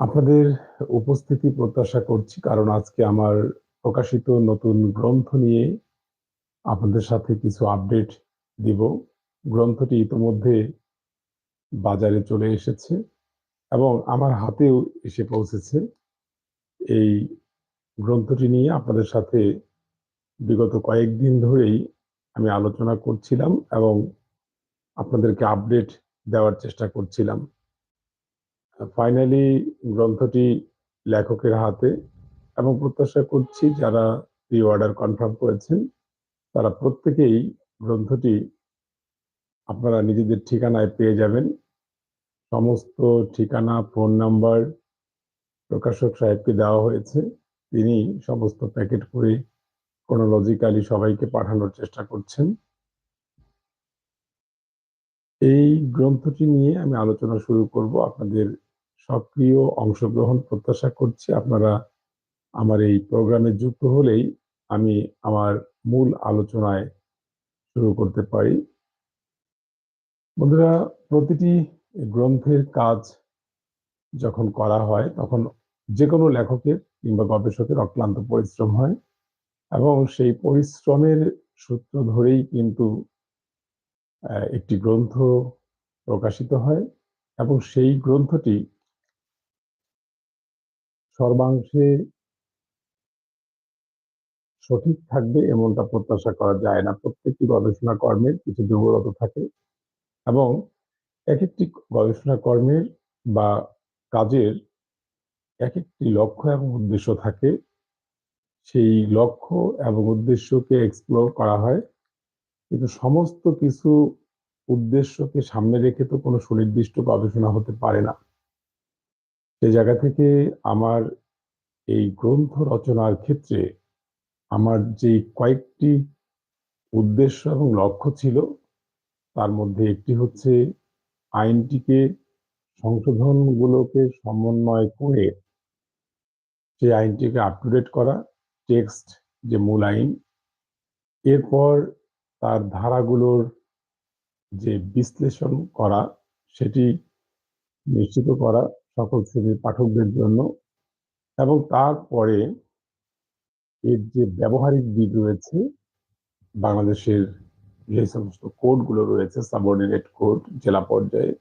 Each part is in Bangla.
আপনাদের উপস্থিতি প্রত্যাশা করছি, কারণ আজকে আমার প্রকাশিত নতুন গ্রন্থ নিয়ে আপনাদের সাথে কিছু আপডেট দিব। গ্রন্থটি ইতোমধ্যে বাজারে চলে এসেছে এবং আমার হাতেও এসে পৌঁছেছে। এই গ্রন্থটি নিয়ে আপনাদের সাথে বিগত কয়েকদিন ধরেই আমি আলোচনা করছিলাম এবং আপনাদেরকে আপডেট দেওয়ার চেষ্টা করছিলাম। ফাইনালি গ্রন্থটি লেখকের হাতে এবং প্রত্যাশা করছি যারা প্রি অর্ডার কনফার্ম করেছেন, তারা প্রত্যেকেই গ্রন্থটি আপনারা নিজেদের ঠিকানায় পেয়ে যাবেন। সমস্ত ঠিকানা ফোন নাম্বার প্রকাশক সাহেবকে দেওয়া হয়েছে। তিনি সমস্ত প্যাকেট করে ক্রোনোলজিক্যালি সবাইকে পাঠানোর চেষ্টা করছেন। এই গ্রন্থটি নিয়ে আমি আলোচনা শুরু করব আপনাদের সক্রিয় অংশগ্রহণ প্রত্যাশা করছি। আপনারা আমার এই প্রোগ্রামে যুক্ত হলেই আমি আমার মূল আলোচনায় শুরু করতে পারি। বন্ধুরা, প্রতিটি গ্রন্থের কাজ যখন করা হয়, তখন যে কোনো লেখকের কিংবা গবেষকের অক্লান্ত পরিশ্রম হয় এবং সেই পরিশ্রমের সূত্র ধরেই কিন্তু একটি গ্রন্থ প্রকাশিত হয় এবং সেই গ্রন্থটি সর্বাংশে সঠিক থাকবে এমনটা প্রত্যাশা করা যায় না। প্রত্যেকটি গবেষণা কর্মের কিছু দুর্বলতা থাকে এবং এক একটি গবেষণা কর্মের বা কাজের এক একটি লক্ষ্য এবং উদ্দেশ্য থাকে। সেই লক্ষ্য এবং উদ্দেশ্যকে এক্সপ্লোর করা হয়। কিন্তু সমস্ত কিছু উদ্দেশ্যকে সামনে রেখে তো কোনো সুনির্দিষ্ট গবেষণা হতে পারে না। সে জায়গা থেকে আমার এই গ্রন্থ রচনার ক্ষেত্রে আমার যে কয়েকটি উদ্দেশ্য এবং লক্ষ্য ছিল, তার মধ্যে একটি হচ্ছে আইনটিকে সংশোধনগুলোকে সমন্বয় করে সেই আইনটিকে আপ টু ডেট করা টেক্সট যে মূল আইন, এরপর তার ধারাগুলোর যে বিশ্লেষণ করা, সেটি নিশ্চিত করা সকল শ্রেণির পাঠকদের জন্য এবং তারপরে এর যে ব্যবহারিক দিক রয়েছে, বাংলাদেশের যে সমস্ত কোর্টগুলো রয়েছে সাবঅর্ডিনেট কোর্ট জেলা পর্যায়ে,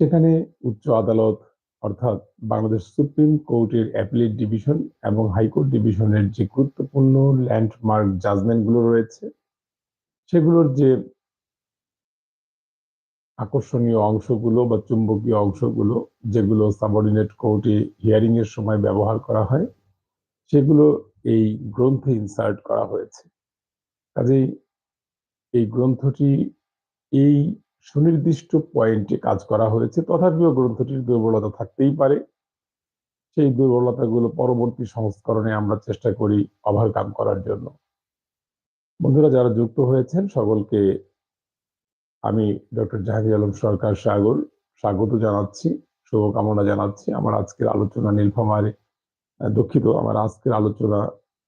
সেখানে উচ্চ আদালত অর্থাৎ বাংলাদেশ সুপ্রিম কোর্টের অ্যাপিলেট ডিভিশন এবং হাইকোর্ট ডিভিশনের যে গুরুত্বপূর্ণ ল্যান্ডমার্ক জাজমেন্টগুলো রয়েছে, সেগুলোর যে আকর্ষণীয় অংশগুলো বা চুম্বকীয় অংশগুলো যেগুলো সাবঅর্ডিনেট কোর্টে হিয়ারিং এর সময় ব্যবহার করা হয়, সেগুলো এই গ্রন্থে ইনসার্ট করা হয়েছে। কাজেই এই গ্রন্থটি এই সুনির্দিষ্ট পয়েন্টে কাজ করা হয়েছে। তথাপিও গ্রন্থটির দুর্বলতা থাকতেই পারে। সেই দুর্বলতাগুলো পরবর্তী সংস্করণে আমরা চেষ্টা করি ওভারকাম করার জন্য। বন্ধুরা, যারা যুক্ত হয়েছেন, সকলকে আমি ডক্টর জাহাঙ্গীর আলম সরকার সাগর, স্বাগত জানাচ্ছি, শুভকামনা জানাচ্ছি। আমার আজকের আলোচনা নীলফামারে দুঃখিত, আমার আজকের আলোচনা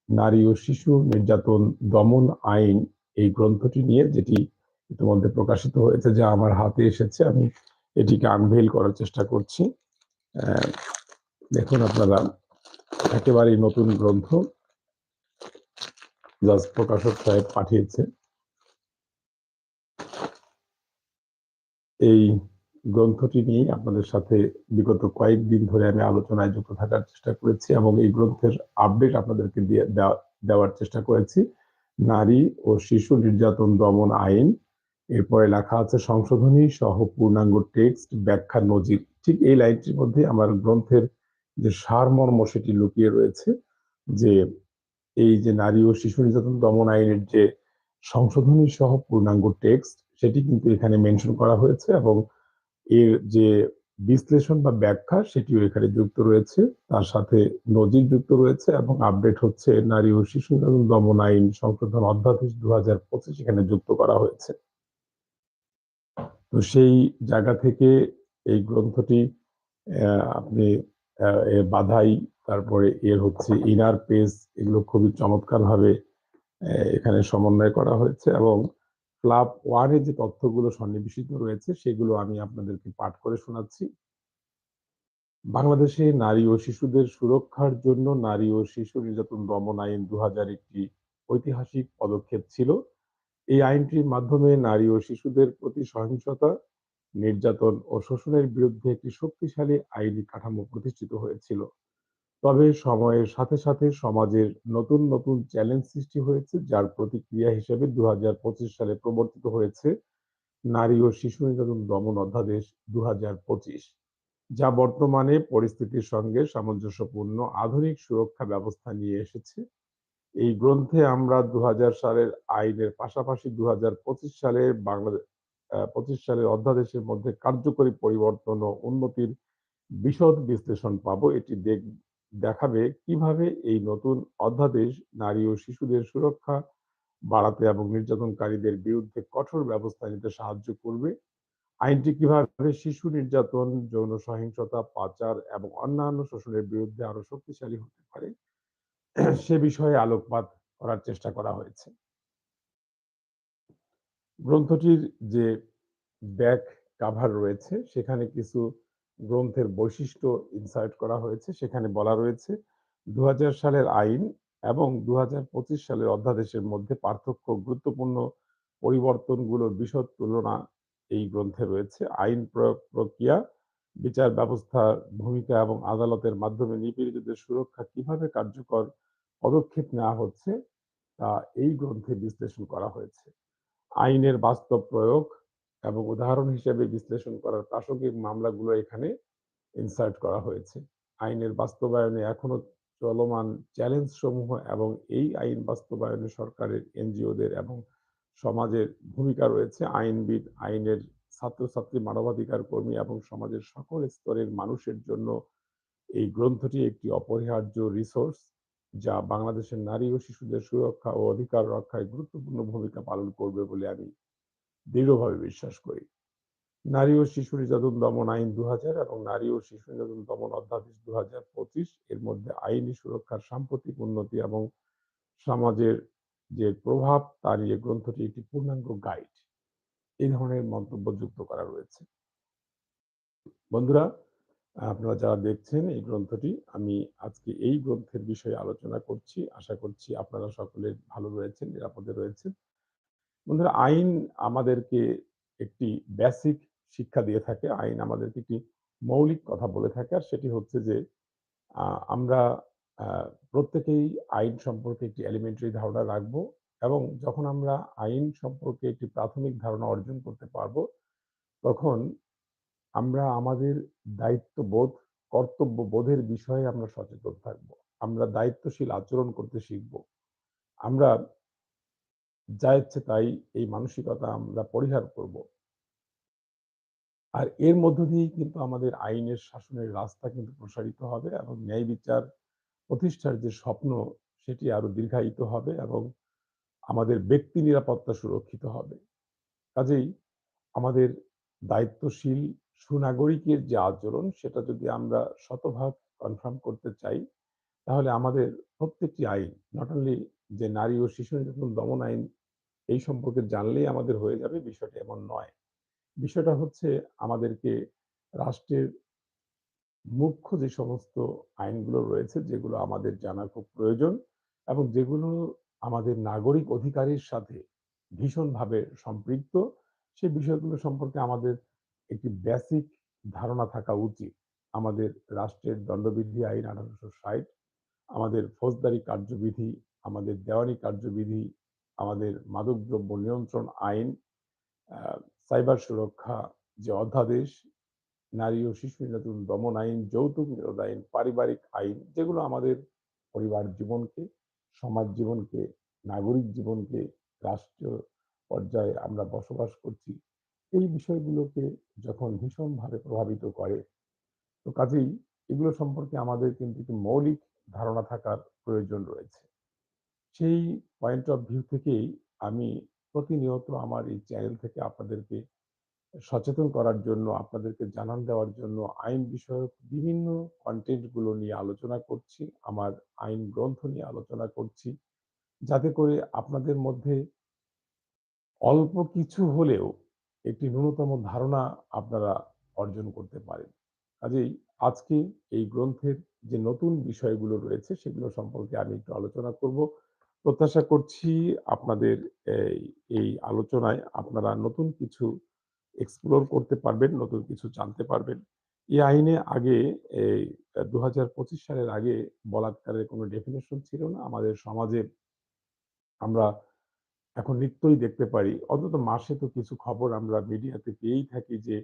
নারী ও শিশু নির্যাতন দমন আইন এই গ্রন্থটি নিয়ে, যেটি ইতিমধ্যে প্রকাশিত হয়েছে, যা আমার হাতে এসেছে। আমি এটিকে আনভেল করার চেষ্টা করছি। দেখুন আপনারা, একেবারেই নতুন গ্রন্থ প্রকাশক সাহেব পাঠিয়েছে। এই গ্রন্থটি নিয়ে আপনাদের সাথে বিগত কয়েকদিন ধরে আমি আলোচনায় যুক্ত থাকার চেষ্টা করেছি এবং এই গ্রন্থের আপডেট আপনাদেরকে দিয়ে দেওয়ার চেষ্টা করেছি। নারী ও শিশু নির্যাতন দমন আইন, এরপরে লেখা আছে সংশোধনী সহ পূর্ণাঙ্গ টেক্সট ব্যাখ্যা নজির। ঠিক এই লাইনটির মধ্যে আমার গ্রন্থের যে সারমর্ম সেটি লুকিয়ে রয়েছে, যে এই যে নারী ও শিশু নির্যাতন দমন আইনের যে সংশোধনী সহ পূর্ণাঙ্গ টেক্সট সেটি কিন্তু এখানে মেনশন করা হয়েছে এবং এর যে বিশ্লেষণ বা ব্যাখ্যা সেটিও এখানে যুক্ত রয়েছে। তার সাথে নজির যুক্ত রয়েছে এবং আপডেট হচ্ছে নারী ও শিশু দমন আইন সংশোধন অধ্যাদেশ দু হাজার পঁচিশ এখানে যুক্ত করা হয়েছে। তো সেই জায়গা থেকে এই গ্রন্থটি আপনি বাধাই, তারপরে এর হচ্ছে ইনার পেজ এগুলো খুবই চমৎকারভাবে এখানে সমন্বয় করা হয়েছে এবং ক্লাব ওয়ানে যে তথ্যগুলো সন্নিবেশিত রয়েছে সেগুলো আমি আপনাদেরকে পাঠ করে শোনাচ্ছি বাংলাদেশে নারী ও শিশুদের সুরক্ষার জন্য নারী ও শিশু নির্যাতন দমন আইন ২০০০ একটি ঐতিহাসিক পদক্ষেপ ছিল। এই আইনটির মাধ্যমে নারী ও শিশুদের প্রতি সহিংসতা, নির্যাতন ও শোষণের বিরুদ্ধে একটি শক্তিশালী আইনি কাঠামো প্রতিষ্ঠিত হয়েছিল। তবে সময়ের সাথে, সাথে সমাজের নতুন, নতুন চ্যালেঞ্জ সৃষ্টি হয়েছে যার প্রতিক্রিয়া হিসেবে ২০২৫ সালে প্রবর্তিত হয়েছে নারী ও শিশু নির্যাতন দমন অধ্যাদেশ ২০২৫ যা বর্তমানে পরিস্থিতির সঙ্গে সামঞ্জস্যপূর্ণ আধুনিক সুরক্ষা ব্যবস্থা নিয়ে এসেছে। এই গ্রন্থে আমরা ২০০০ সালের আইনের পাশাপাশি ২০২৫ সালের বাংলাদে আ ২৫ সালের অধ্যাদেশের মধ্যে কার্যকরী পরিবর্তন ও উন্নতির বিশদ বিশ্লেষণ পাবো। এটি দেখ দেখাবে কীভাবে এই নতুন অধ্যাদেশ নারী ও শিশুদের সুরক্ষা বাড়াতে এবং নির্যাতনকারীদের বিরুদ্ধে কঠোর ব্যবস্থা নিতে সাহায্য করবে। আইনটি কীভাবে শিশু নির্যাতন, যৌন সহিংসতা, পাচার এবং অন্যান্য শোষণের বিরুদ্ধে আরও শক্তিশালী হতে পারে সে বিষয়ে আলোকপাত করার চেষ্টা করা হয়েছে। গ্রন্থটির যে ব্যাক কাভার রয়েছে সেখানে কিছু গ্রন্থের বৈশিষ্ট্য ইনসার্ট করা হয়েছে। সেখানে বলা রয়েছে ২০০০ সালের আইন এবং ২০২৫ সালের অধ্যাদেশের মধ্যে পার্থক্য গুরুত্বপূর্ণ পরিবর্তনগুলোর বিশদ তুলনা এই গ্রন্থে রয়েছে। আইন প্রয়োগ প্রক্রিয়া, বিচার ব্যবস্থার ভূমিকা এবং আদালতের মাধ্যমে নিপীড়িতদের সুরক্ষা কীভাবে কার্যকর পদক্ষেপ নেওয়া হচ্ছে তা এই গ্রন্থে বিশ্লেষণ করা হয়েছে। আইনের বাস্তব প্রয়োগ এবং উদাহরণ হিসেবে বিশ্লেষণ করার প্রাসঙ্গিক মামলাগুলো এখানে ইনসার্ট করা হয়েছে। আইনের বাস্তবায়নে এখনও চলমান চ্যালেঞ্জ সমূহ এবং এই আইন বাস্তবায়নে সরকারের, এনজিওদের এবং সমাজের ভূমিকা রয়েছে। আইনবিদ, আইনের ছাত্রছাত্রী, মানবাধিকার কর্মী এবং সমাজের সকল স্তরের মানুষের জন্য এই গ্রন্থটি একটি অপরিহার্য রিসোর্স যা বাংলাদেশের নারী ও শিশুদের সুরক্ষা ও অধিকার রক্ষায় গুরুত্বপূর্ণ ভূমিকা পালন করবে বলে আমি দৃঢ়ভাবে বিশ্বাস করি। নারী ও শিশু নির্যাতন দমন আইন ২০০০ এবং নারী ও শিশু নির্যাতন দমন অধ্যাদেশ ২০২৫ এর মধ্যে আইনি সুরক্ষার সাম্প্রতিক উন্নতি এবং সমাজের যে প্রভাব তা নিয়ে গ্রন্থটি একটি পূর্ণাঙ্গ গাইড। এই ধরনের মন্তব্য যুক্ত করা রয়েছে। বন্ধুরা, আপনারা যারা দেখছেন এই গ্রন্থটি, আমি আজকে এই গ্রন্থের বিষয়ে আলোচনা করছি। আশা করছি আপনারা সকলে ভালো রয়েছেন, নিরাপদে রয়েছেন। বন্ধুরা, আইন আমাদেরকে একটি বেসিক শিক্ষা দিয়ে থাকে। আইন আমাদেরকে একটি মৌলিক কথা বলে থাকে। আর সেটি হচ্ছে যে আমরা প্রত্যেকেই আইন সম্পর্কে একটি এলিমেন্টারি ধারণা রাখব এবং যখন আমরা আইন সম্পর্কে একটি প্রাথমিক ধারণা অর্জন করতে পারব, তখন আমরা আমাদের দায়িত্ববোধ, কর্তব্যবোধের বিষয়ে আমরা সচেতন থাকব। আমরা দায়িত্বশীল আচরণ করতে শিখব। আমরা যা ইচ্ছে তাই এই মানসিকতা আমরা পরিহার করব। আর এর মধ্য দিয়েই কিন্তু আমাদের আইনের শাসনের রাস্তা কিন্তু প্রসারিত হবে এবং ন্যায় বিচার প্রতিষ্ঠার যে স্বপ্ন সেটি আরও দীর্ঘায়িত হবে এবং আমাদের ব্যক্তি নিরাপত্তা সুরক্ষিত হবে। কাজেই আমাদের দায়িত্বশীল সুনাগরিকের যে আচরণ সেটা যদি আমরা শতভাগ কনফার্ম করতে চাই, তাহলে আমাদের প্রত্যেকটি আইন নট অনলি যে নারী ও শিশু নির্যাতন দমন আইন এই সম্পর্কে জানলেই আমাদের হয়ে যাবে বিষয়টা এমন নয়। বিষয়টা হচ্ছে আমাদেরকে রাষ্ট্রের মুখ্য যে সমস্ত আইনগুলো রয়েছে যেগুলো আমাদের জানা খুব প্রয়োজন এবং যেগুলো আমাদের নাগরিক অধিকারের সাথে ভীষণভাবে সম্পৃক্ত, সে বিষয়গুলো সম্পর্কে আমাদের একটি বেসিক ধারণা থাকা উচিত। আমাদের রাষ্ট্রের দণ্ডবিধি আইন ১৮৬০, আমাদের ফৌজদারি কার্যবিধি, আমাদের দেওয়ানি কার্যবিধি, আমাদের মাদকদ্রব্য নিয়ন্ত্রণ আইন, সাইবার সুরক্ষা যে অধ্যাদেশ, নারী ও শিশু নির্যাতন দমন আইন, যৌতুক নিরোধ আইন, পারিবারিক আইন যেগুলো আমাদের পরিবার জীবনকে, সমাজ জীবনকে, নাগরিক জীবনকে, রাষ্ট্রীয় পর্যায়ে আমরা বসবাস করছি, এই বিষয়গুলোকে যখন ভীষণভাবে প্রভাবিত করে, তো কাজেই এগুলো সম্পর্কে আমাদের কিন্তু একটি মৌলিক ধারণা থাকার প্রয়োজন রয়েছে। সেই পয়েন্ট অফ ভিউ থেকেই আমি প্রতিনিয়ত আমার এই চ্যানেল থেকে আপনাদেরকে সচেতন করার জন্য, আপনাদেরকে জানান দেওয়ার জন্য আইন বিষয়ক বিভিন্ন কন্টেন্টগুলো নিয়ে আলোচনা করছি। আমার আইন গ্রন্থ নিয়ে আলোচনা করছি। যাতে করে আপনাদের মধ্যে অল্প কিছু হলেও একটি ন্যূনতম ধারণা আপনারা অর্জন করতে পারেন। কাজেই আজকে এই গ্রন্থের যে নতুন বিষয়গুলো রয়েছে সেগুলো সম্পর্কে আমি একটু আলোচনা করব। প্রত্যাশা করছি আপনাদের এই আলোচনায় আপনারা নতুন কিছু এক্সপ্লোর করতে পারবেন, নতুন কিছু জানতে পারবেন। এই আইনে আগে এই ২০২৫ সালের আগে বলাৎকারের কোনো ডেফিনেশন ছিল না। আমাদের সমাজে আমরা এখন নিত্যই দেখতে পারি, অন্তত মাসে তো কিছু খবর আমরা মিডিয়াতে পেয়েই থাকি যে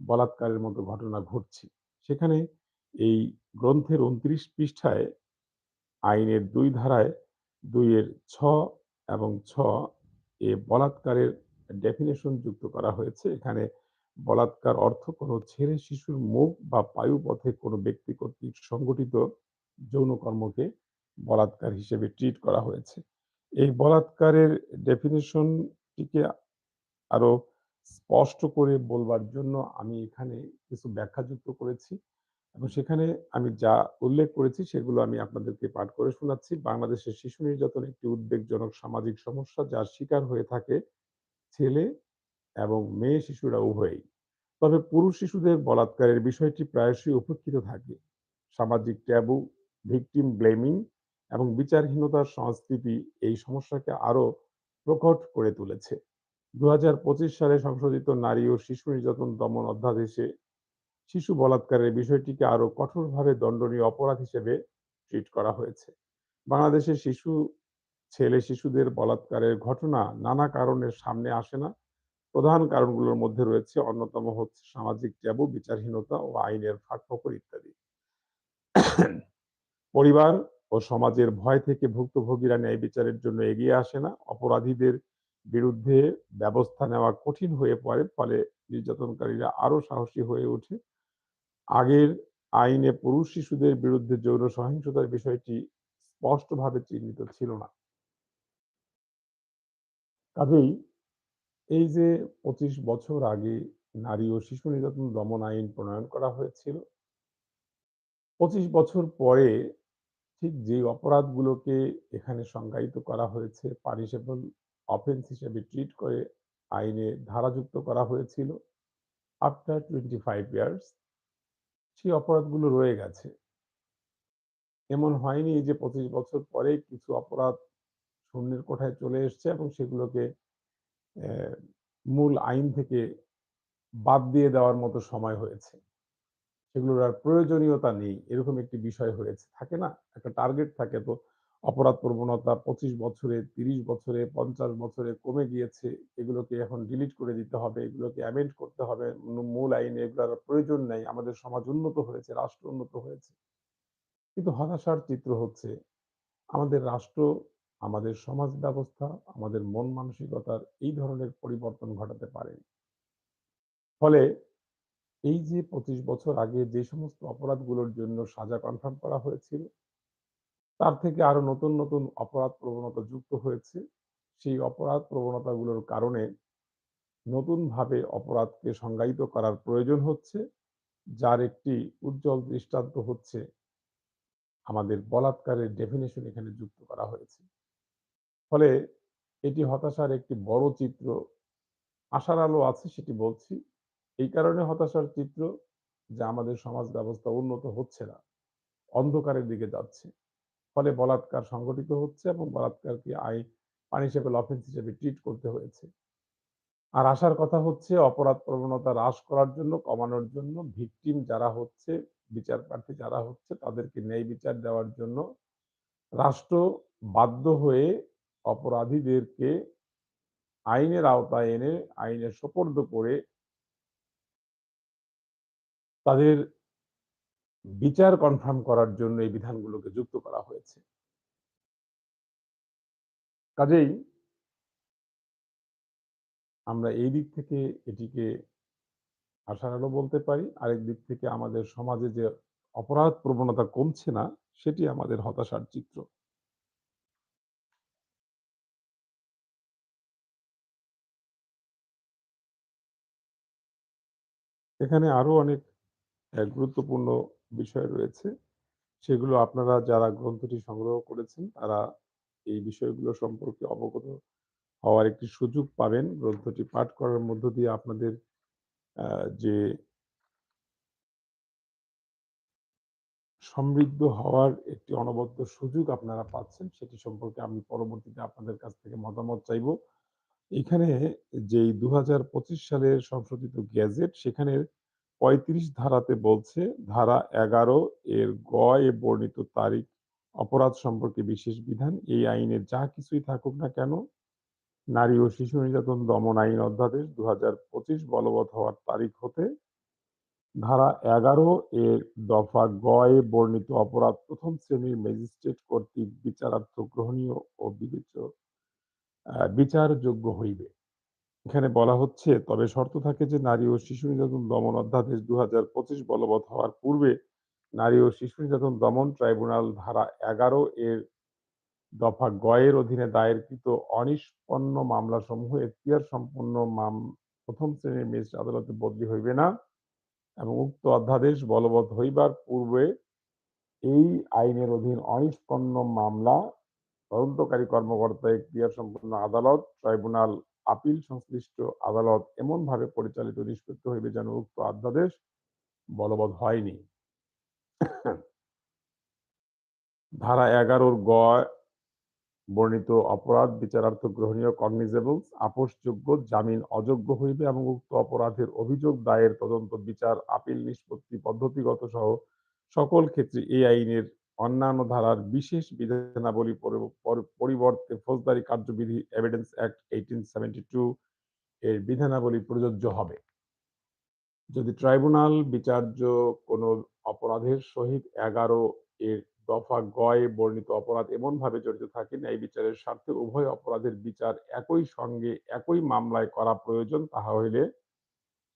বলাৎকারের মতো ঘটনা ঘটছে। সেখানে এই গ্রন্থের ২৯ পৃষ্ঠায় আইনের দুই ধারায় ২ এর ৬ এবং ছ এ বলাৎকারের ডেফিনেশন যুক্ত করা হয়েছে। এখানে বলাৎকার অর্থ কোনো ছেলে, শিশুর মুখ বা পায়ু পথে কোনো ব্যক্তি কর্তৃক সংগঠিত যৌন কর্মকে বলাৎকার হিসেবে ট্রিট করা হয়েছে। এই বলাৎকারের ডেফিনেশনটিকে আরও স্পষ্ট করে বলবার জন্য আমি এখানে কিছু ব্যাখ্যা যুক্ত করেছি এবং সেখানে আমি যা উল্লেখ করেছি সেগুলো আমি আপনাদেরকে পাঠ করে শোনাচ্ছি। বাংলাদেশের শিশু নির্যাতন একটি উদ্বেগজনক সামাজিক সমস্যা যার শিকার হয়ে থাকে ছেলে এবং মেয়ে শিশুরা উভয়ই। তবে পুরুষ শিশুদের বলাৎকারের বিষয়টি প্রায়শই উপেক্ষিত থাকে। সামাজিক ট্যাবু, ভিকটিম ব্লেমিং এবং বিচারহীনতার সংস্কৃতি এই সমস্যাকে আরও প্রকট করে তুলেছে। ২০২৫ সালে সংশোধিত নারী ও শিশু নির্যাতন দমন অধ্যাদেশে শিশু বলাৎকারের বিষয়টিকে আরও কঠোরভাবে দণ্ডনীয় অপরাধ হিসেবে ট্রিট করা হয়েছে। বাংলাদেশের শিশু ছেলে শিশুদের বলাৎকারের ঘটনা নানা কারণের সামনে আসে না। প্রধান কারণগুলোর মধ্যে রয়েছে অন্যতম হচ্ছে সামাজিক ট্যাবু, বিচারহীনতা ও আইনের ফাঁকফোকর ইত্যাদি। পরিবার ও সমাজের ভয় থেকে ভুক্তভোগীরা ন্যায় বিচারের জন্য এগিয়ে আসে না। অপরাধীদের বিরুদ্ধে ব্যবস্থা নেওয়া কঠিন হয়ে পড়ে। ফলে নির্যাতনকারীরা আরও সাহসী হয়ে ওঠে। আগের আইনে পুরুষ শিশুদের বিরুদ্ধে যৌন সহিংসতার বিষয়টি স্পষ্টভাবে চিহ্নিত ছিল না। কাজেই এই যে ২৫ বছর আগে নারী ও শিশু নির্যাতন দমন আইন প্রণয়ন করা হয়েছিল ২৫ বছর পরে ঠিক যে অপরাধগুলোকে এখানে সংজ্ঞায়িত করা হয়েছে পানিশেবল অফেন্স হিসেবে ট্রিট করে আইনে ধারাযুক্ত করা হয়েছিল আফটার 25 ইয়ার্স সেই অপরাধগুলো রয়ে গেছে। এমন হয়নি যে ২৫ বছর পরে কিছু অপরাধ শূন্যের কোঠায় চলে এসছে এবং সেগুলোকে মূল আইন থেকে বাদ দিয়ে দেওয়ার মতো সময় হয়েছে। সেগুলোর আর প্রয়োজনীয়তা নেই। এরকম একটি বিষয় হয়েছে। থাকে না? একটা টার্গেট থাকে তো অপরাধ প্রবণতা ২৫ বছরে, ৩০ বছরে, ৫০ বছরে কমে গিয়েছে। এগুলোকে এখন ডিলিট করে দিতে হবে। এগুলোকে অ্যামেন্ড করতে হবে। মূল আইনে এগুলার প্রয়োজন নেই আমাদের সমাজ উন্নত হয়েছে, রাষ্ট্র উন্নত হয়েছে। কিন্তু হতাশার চিত্র হচ্ছে আমাদের রাষ্ট্র, আমাদের সমাজ ব্যবস্থা, আমাদের মন মানসিকতার এই ধরনের পরিবর্তন ঘটাতে পারে ফলে এই যে ২৫ বছর আগে যে সমস্ত অপরাধগুলোর জন্য সাজা কনফার্ম করা হয়েছিল, তার থেকে আরও নতুন, নতুন অপরাধ প্রবণতা যুক্ত হয়েছে। সেই অপরাধ প্রবণতাগুলোর কারণে নতুনভাবে অপরাধকে সংজ্ঞায়িত করার প্রয়োজন হচ্ছে। যার একটি উজ্জ্বল দৃষ্টান্ত হচ্ছে আমাদের বলাৎকারের ডেফিনিশন এখানে যুক্ত করা হয়েছে। ফলে এটি হতাশার একটি বড় চিত্র। আশার আলো আছে সেটি বলছি। এই কারণে হতাশার চিত্র যে আমাদের সমাজ ব্যবস্থা উন্নত হচ্ছে না। অন্ধকারের দিকে যাচ্ছে। ফলে বলাৎকার সংগঠিত হচ্ছে এবং বলাৎকারকে আই পানিশেবল অফেন্স হিসেবে ট্রিট করতে হয়েছে। আর আসার কথা হচ্ছে অপরাধ প্রবণতা হ্রাস করার জন্য, কমানোর জন্য ভিকটিম যারা হচ্ছে, বিচার প্রার্থী যারা হচ্ছে তাদেরকে ন্যায় বিচার দেওয়ার জন্য রাষ্ট্র বাধ্য হয়ে অপরাধীদেরকে আইনের আওতায় এনে আইনের সোপর্দ করে তাদের বিচার কনফার্ম করার জন্য এই বিধানগুলোকে যুক্ত করা হয়েছে। কাজেই আমরা এই দিক থেকে এটিকে আশার আলো বলতে পারি। আরেক দিক থেকে আমাদের সমাজে যে অপরাধ প্রবণতা কমছে না, সেটি আমাদের হতাশার চিত্র। এখানে আরও অনেক গুরুত্বপূর্ণ বিষয় রয়েছে। সেগুলো আপনারা যারা গ্রন্থটি সংগ্রহ করেছেন, তারা এই বিষয়গুলো সম্পর্কে অবগত হওয়ার একটি সুযোগ পাবেন। গ্রন্থটি পাঠ করার মধ্য দিয়ে আপনাদের যে সমৃদ্ধ হওয়ার একটি অনবদ্য সুযোগ আপনারা পাচ্ছেন, সেটি সম্পর্কে আমি পরবর্তীতে আপনাদের কাছ থেকে মতামত চাইব। এখানে যেই ২০২৫ সালের সংশোধিত গেজেট সেখানে ৩৫ ধারাতে বলছে, ধারা ১১ এর গ এ বর্ণিত তারিখ অপরাধ সম্পর্কে বিশেষ বিধান এই আইনে যা কিছুই থাকুক না কেন, নারী ও শিশু নির্যাতন দমন আইন অধ্যাদেশ ২০২৫ বলবৎ হওয়ার তারিখ হতে ধারা ১১ এর দফা গ এ বর্ণিত অপরাধ প্রথম শ্রেণির ম্যাজিস্ট্রেট কর্তৃক বিচারার্থ গ্রহণীয় ও বিবেচ্য বিচারযোগ্য হইবে। এখানে বলা হচ্ছে তবে শর্ত থাকে যে নারী ও শিশু নির্যাতন দমন অধ্যাদেশ ২০২৫ বলবৎ হওয়ার পূর্বে নারী ও শিশু নির্যাতন দমন ট্রাইব্যুনাল ধারা ১১ এর দফা গয়ের অধীনে দায়েরকৃত অনিষ্পন্ন মামলা মামলাসমূহ এখতিয়ার সম্পন্ন মাম প্রথম শ্রেণির ম্যাজিস্ট্রেট আদালতে বদলি হইবে না এবং উক্ত অধ্যাদেশ বলবৎ হইবার পূর্বে এই আইনের অধীন অনিষ্পন্ন মামলা তদন্তকারী কর্মকর্তা এখতিয়ার সম্পন্ন আদালত, ট্রাইব্যুনাল, আপিল সংশ্লিষ্ট আদালত এমনভাবে পরিচালিত নিষ্পত্তি হইবে যেন উক্ত অধ্যাদেশ বলবৎ হয়নি। ধারা ১১ র গ বর্ণিত অপরাধ বিচারার্থ গ্রহণীয় কগনিজেবলস আপোসযোগ্য, জামিন অযোগ্য হইবে এবং উক্ত অপরাধের অভিযোগ দায়ের, তদন্ত, বিচার, আপিল নিষ্পত্তি পদ্ধতিগত সহ সকল ক্ষেত্রে এই আইনের অন্যান্য ধারার বিশেষ বিধানাবলী পর পর, পরিবর্তে ফৌজদারি কার্যবিধি এভিডেন্স অ্যাক্ট 1872 এর বিধানাবলী প্রযোজ্য হবে। যদি ট্রাইব্যুনাল বিচার্য কোন অপরাধের সহিত ১১ এর দফা গয়ে বর্ণিত অপরাধ এমনভাবে জড়িত থাকে, ন্যায় বিচারের স্বার্থে উভয় অপরাধের বিচার একই সঙ্গে একই মামলায় করা প্রয়োজন, তাহা হইলে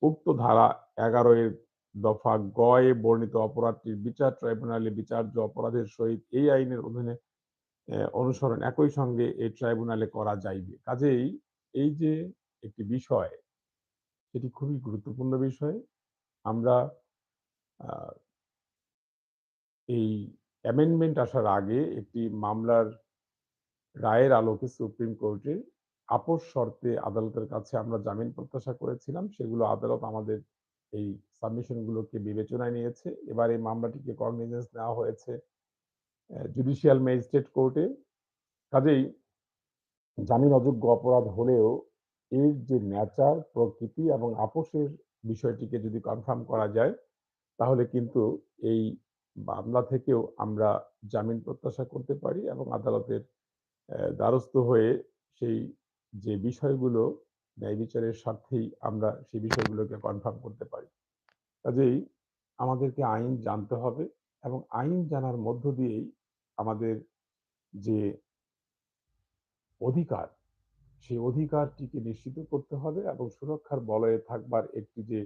উক্ত ধারা ১১ এর দফা গয়ে বর্ণিত অপরাধটির বিচার ট্রাইব্যুনালে বিচার্য অপরাধের সহিত এই আইনের অধীনে অনুসরণ একই সঙ্গে এই ট্রাইব্যুনালে করা যাইবে। কাজেই এই যে একটি বিষয়, সেটি খুবই গুরুত্বপূর্ণ বিষয়। আমরা এই অ্যামেন্ডমেন্ট আসার আগে একটি মামলার রায়ের আলোকে সুপ্রিম কোর্টে আপোষ শর্তে আদালতের কাছে আমরা জামিন প্রত্যাশা করেছিলাম। সেগুলো আদালত আমাদের এই সাবমিশনগুলোকে বিবেচনায় নিয়েছে। এবার এই মামলাটিকে কগনিজেন্স নেওয়া হয়েছে জুডিশিয়াল ম্যাজিস্ট্রেট কোর্টে। কাজেই জামিন অযোগ্য অপরাধ হলেও এর যে ন্যাচার প্রকৃতি এবং আপোষের বিষয়টিকে যদি কনফার্ম করা যায়, তাহলে কিন্তু এই মামলা থেকেও আমরা জামিন প্রত্যাশা করতে পারি এবং আদালতের দ্বারস্থ হয়ে সেই যে বিষয়গুলো ন্যায় বিচারের স্বার্থেই আমরা সেই বিষয়গুলোকে কনফার্ম করতে পারি। কাজেই আমাদেরকে আইন জানতে হবে এবং আইন জানার মধ্য দিয়েই আমাদের যে অধিকার, সেই অধিকারটিকে নিশ্চিত করতে হবে এবং সুরক্ষার বলয়ে থাকবার একটি যে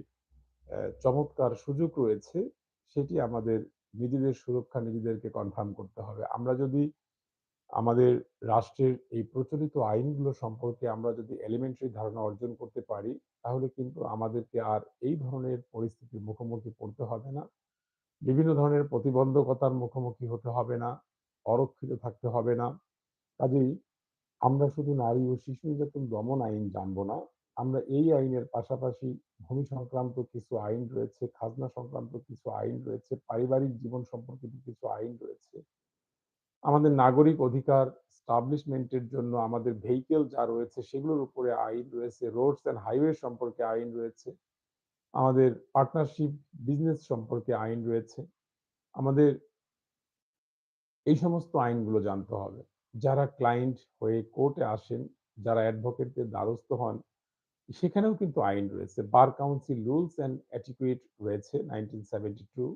চমৎকার সুযোগ রয়েছে, সেটি আমাদের নিজেদের সুরক্ষা নিজেদেরকে কনফার্ম করতে হবে। আমরা যদি আমাদের রাষ্ট্রের এই প্রচলিত আইনগুলো সম্পর্কে আমরা যদি এলিমেন্টারি ধারণা অর্জন করতে পারি, তাহলে কিন্তু আমাদেরকে আর এই ধরনের পরিস্থিতির মুখোমুখি পড়তে হবে না। বিভিন্ন ধরনের প্রতিবন্ধকতার মুখোমুখি হতে হবে না, অরক্ষিত থাকতে হবে না। কাজেই আমরা শুধু নারী ও শিশু নির্যাতন দমন আইন জানব না, আমরা এই আইনের পাশাপাশি ভূমি সংক্রান্ত কিছু আইন রয়েছে, খাজনা সংক্রান্ত কিছু আইন রয়েছে, পারিবারিক জীবন সম্পর্কিত কিছু আইন রয়েছে। আমাদের নাগরিক অধিকার এস্টাবলিশমেন্ট এর জন্য আমাদের ভেহিকেল যা রয়েছে সেগুলোর উপরে আইন রয়েছে, রোডস অ্যান্ড হাইওয়ে সম্পর্কে আইন রয়েছে। আমাদের পার্টনারশিপ বিজনেস সম্পর্কে আইন রয়েছে। আমাদের এই সমস্ত আইনগুলো জানতে হবে। যারা ক্লায়েন্ট হয়ে কোর্টে আসেন, যারা অ্যাডভোকেটদের দ্বারস্থ হন, সেখানেও কিন্তু আইন রয়েছে। Bar council rules and etiquette রয়েছে 1972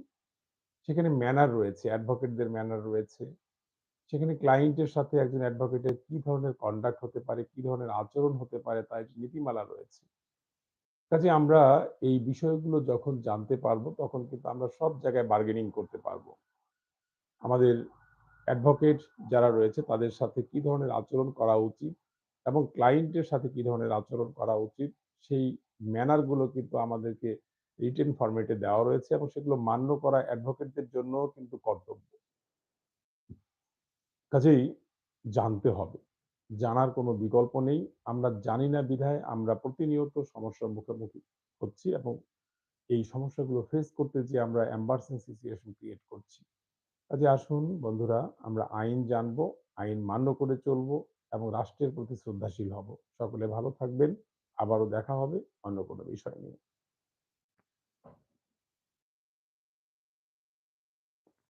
সেখানে ম্যানার রয়েছে, অ্যাডভোকেটদের ম্যানার রয়েছে। সেখানে ক্লায়েন্টের সাথে একজন অ্যাডভোকেটের কি ধরনের কন্ডাক্ট হতে পারে, কি ধরনের আচরণ হতে পারে তার নীতিমালা রয়েছে। কাজে আমরা এই বিষয়গুলো যখন জানতে পারব, তখন কিন্তু আমরা সব জায়গায় বার্গেনিং করতে পারব। আমাদের অ্যাডভোকেট যারা রয়েছে তাদের সাথে কি ধরনের আচরণ করা উচিত এবং ক্লায়েন্টের সাথে কি ধরনের আচরণ করা উচিত, সেই ম্যানারগুলো কিন্তু আমাদেরকে রিটেন ফরম্যাটে দেওয়া রয়েছে এবং সেগুলো মান্য করা অ্যাডভোকেটদের জন্য কিন্তু কর্তব্য। কাজেই জানতে হবে। জানার কোনো বিকল্প নেই। আমরা জানি না বিধায় আমরা প্রতিনিয়ত সমস্যার মুখোমুখি হচ্ছি এবং এই সমস্যাগুলো ফেস করতে যেয়ে আমরা embarrassing সিচুয়েশন ক্রিয়েট করছি। কাজে আসুন বন্ধুরা আমরা আইন জানব, আইন মান্য করে চলবো এবং রাষ্ট্রের প্রতি শ্রদ্ধাশীল হব। সকলে ভালো থাকবেন। আবারও দেখা হবে অন্য কোনো বিষয় নিয়ে।